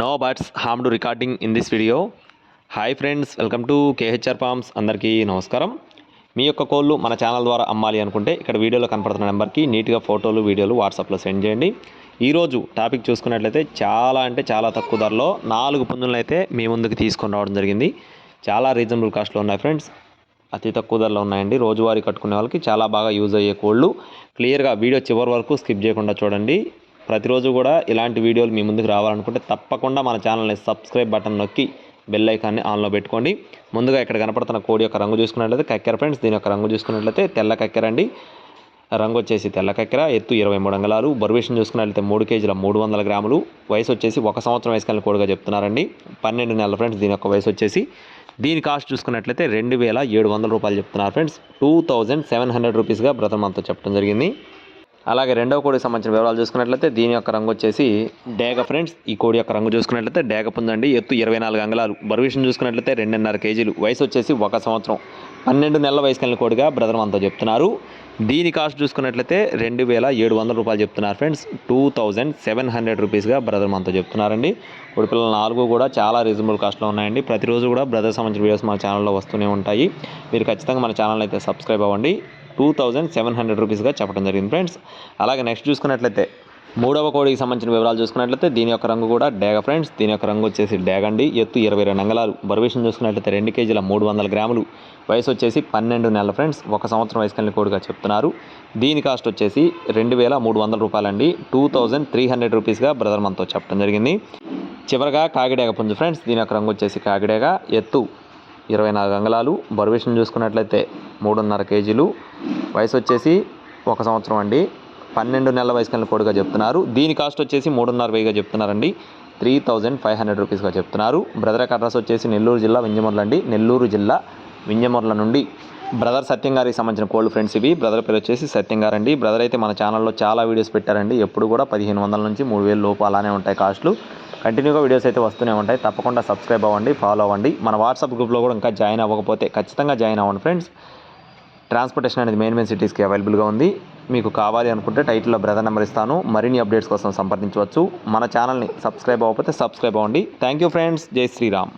No birds harm to recording in this video hi friends welcome to KHR farms అందరికీ నమస్కారం మీ యొక్క కోళ్ళు మన ఛానల్ ద్వారా అమ్మాలి అనుకుంటే ఇక్కడ వీడియోలో కనపడుతున్న నెంబర్కి నీట్గా ఫోటోలు వీడియోలు వాట్సాప్లో సెండ్ చేయండి. ఈరోజు టాపిక్ చూసుకున్నట్లయితే చాలా అంటే చాలా తక్కువ ధరలో నాలుగు పుంజులను అయితే మీ ముందుకు తీసుకొని రావడం జరిగింది. చాలా రీజనబుల్ కాస్ట్లో ఉన్నాయి ఫ్రెండ్స్ అతి తక్కువ ధరలో ఉన్నాయండి. రోజువారీ కట్టుకునే వాళ్ళకి చాలా బాగా యూజ్ అయ్యే కోళ్ళు. క్లియర్గా వీడియో చివరి వరకు స్కిప్ చేయకుండా చూడండి. ప్రతిరోజు కూడా ఇలాంటి వీడియోలు మీ ముందుకు రావాలనుకుంటే తప్పకుండా మన ఛానల్ని సబ్స్క్రైబ్ బటన్ నొక్కి బెల్ ఐకాన్ని ఆన్లో పెట్టుకోండి. ముందుగా ఇక్కడ కనపడుతున్న కోడి యొక్క రంగు చూసుకున్నట్లయితే కక్కెర ఫ్రెండ్స్ దీని యొక్క రంగు చూసుకున్నట్లయితే తెల్ల కక్కెర అండి. రంగు వచ్చేసి తెల్ల కక్కెర ఎత్తు ఇరవై మూడు అంగళాలు. బరువేషన్ చూసుకున్నట్లయితే మూడు కేజీల మూడు వందల గ్రాములు. వయసు వచ్చేసి ఒక సంవత్సరం వయసు కలిగిన కోడిగా చెప్తున్నారండి. పన్నెండు నెలల ఫ్రెండ్స్ దీని యొక్క వయసు వచ్చేసి. దీని కాస్ట్ చూసుకున్నట్లయితే రెండు వేల ఏడు వందల రూపాయలు చెప్తున్నారు friends. Two thousand seven hundred రూపీస్గా బ్రతమంతా చెప్పడం జరిగింది. అలాగే రెండవ కోడికి సంబంధించిన వివరాలు చూసుకున్నట్లయితే దీని యొక్క రంగు వచ్చేసి డేగ ఫ్రెండ్స్. ఈ కోడి యొక్క రంగు చూసుకున్నట్లయితే డేగ పొందండి. ఎత్తు ఇరవై నాలుగు అంగళాలు. బరువిషన్ చూసుకున్నట్లయితే రెండున్నర కేజీలు. వయసు వచ్చేసి ఒక సంవత్సరం. పన్నెండు నెలల వయసు కలిగిన కోడిగా బ్రదర్ అంతా చెప్తున్నారు. దీని కాస్ట్ చూసుకున్నట్లయితే రెండు వేల ఏడు వందల రూపాయలు చెప్తున్నారు friends. Two thousand seven hundred రూపీస్గా brother అంతా చెప్తున్నారండి. కోడి పిల్లలు నాలుగు కూడా చాలా రీజనబుల్ కాస్ట్లో ఉన్నాయండి. ప్రతిరోజు కూడా బ్రదర్ సంబంధించిన వీడియోస్ మన ఛానల్లో వస్తూనే ఉంటాయి. మీరు ఖచ్చితంగా మన ఛానల్ అయితే సబ్స్క్రైబ్ అవ్వండి. టూ థౌజండ్ సెవెన్ హండ్రెడ్ రూపీస్గా చెప్పడం జరిగింది ఫ్రెండ్స్. అలాగే నెక్స్ట్ చూసుకున్నట్లయితే మూడవ కోడికి సంబంధించిన వివరాలు చూసుకున్నట్లయితే దీని యొక్క రంగు కూడా డేగ ఫ్రెండ్స్. దీని యొక్క రంగు వచ్చేసి డేగండి. ఎత్తు ఇరవై రెండు అంగళాలు. బరువేషన్ చూసుకున్నట్లయితే రెండు కేజీల మూడు వందల గ్రాములు. వయసు వచ్చేసి పన్నెండు నెలల ఫ్రెండ్స్. ఒక సంవత్సరం వయసు కలిగిన కోడిగా చెప్తున్నారు. దీని కాస్ట్ వచ్చేసి రెండు వేల మూడు వందల రూపాయలండి. టూ థౌజండ్ త్రీ హండ్రెడ్ రూపీస్గా బ్రదర్ మనతో చెప్పడం జరిగింది. చివరగా కాకిడేగ పుంజు ఫ్రెండ్స్. దీని యొక్క రంగు వచ్చేసి కాకిడేగ. ఎత్తు ఇరవై నాలుగు అంగళాలు. బరువేషన్ చూసుకున్నట్లయితే మూడున్నర కేజీలు. వయసు వచ్చేసి ఒక సంవత్సరం అండి. పన్నెండు నెలల వయసు కలిగిన కోడిగా చెప్తున్నారు. దీని కాస్ట్ వచ్చేసి మూడున్నర వెయ్యిగా చెప్తున్నారండి. త్రీ థౌజండ్ ఫైవ్ హండ్రెడ్ రూపీస్గా చెప్తున్నారు. బ్రదర్ అడ్రస్ వచ్చేసి నెల్లూరు జిల్లా వింజమూర్ల అండి. నెల్లూరు జిల్లా వింజమూర్ల నుండి బ్రదర్ సత్యం గారికి సంబంధించిన కోల్డ్ ఫ్రెండ్స్ ఇవి. బ్రదర్ పేరు వచ్చేసి సత్యం గారు అండి బ్రదర్ అయితే మన ఛానల్లో చాలా వీడియోస్ పెట్టారండి. ఎప్పుడు కూడా పదిహేను వందల నుంచి మూడు వేలు లోపు అలానే ఉంటాయి కాస్ట్లు. కంటిన్యూగా వీడియోస్ అయితే వస్తూనే ఉంటాయి. తప్పకుండా సబ్స్క్రైబ్ అవ్వండి ఫాలో అవ్వండి. మన వాట్సాప్ గ్రూప్లో కూడా ఇంకా జాయిన్ అవ్వకపోతే ఖచ్చితంగా జాయిన్ అవ్వండి ఫ్రెండ్స్. ట్రాన్స్పోర్టేషన్ అనేది మెయిన్ మెయిన్ సిటీస్కి అవైలబుల్గా ఉంది. మీకు కావాలి అనుకుంటే టైటిల్లో బ్రదర్ నెంబర్ ఇస్తాను. మరిన్ని అప్డేట్స్ కోసం సంప్రదించవచ్చు. మన ఛానల్ని సబ్స్క్రైబ్ అవ్వకపోతే సబ్స్క్రైబ్ అవ్వండి. Thank you friends. జై శ్రీరామ్.